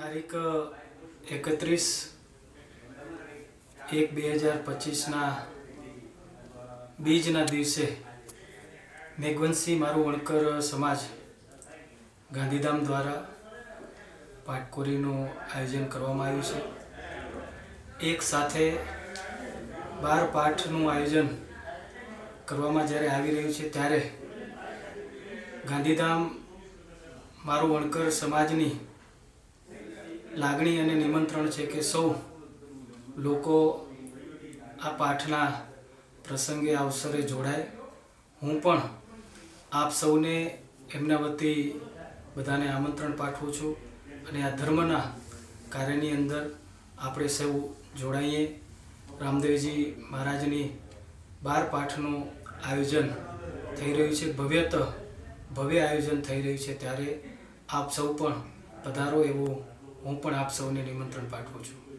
તારીખ એકત્રીસ એક બે હજાર પચીસના બીજના દિવસે મેઘવંશી મારું વણકર સમાજ ગાંધીધામ દ્વારા પાટકોરીનું આયોજન કરવામાં આવ્યું છે. એક સાથે બાર પાઠનું આયોજન કરવામાં જ્યારે આવી રહ્યું છે ત્યારે ગાંધીધામ મારું વણકર સમાજની લાગણી અને નિમંત્રણ છે કે સૌ લોકો આ પાઠના પ્રસંગે અવસરે જોડાય. હું પણ આપ સૌને એમના વતી બધાને આમંત્રણ પાઠવું છું અને આ ધર્મના કાર્યની અંદર આપણે સૌ જોડાઈએ. રામદેવજી મહારાજની બાર પાઠનું આયોજન થઈ રહ્યું છે, ભવ્યત ભવ્ય આયોજન થઈ રહ્યું છે ત્યારે આપ સૌ પણ પધારો એવું હું પણ આપ સૌને નિમંત્રણ પાઠવું છું.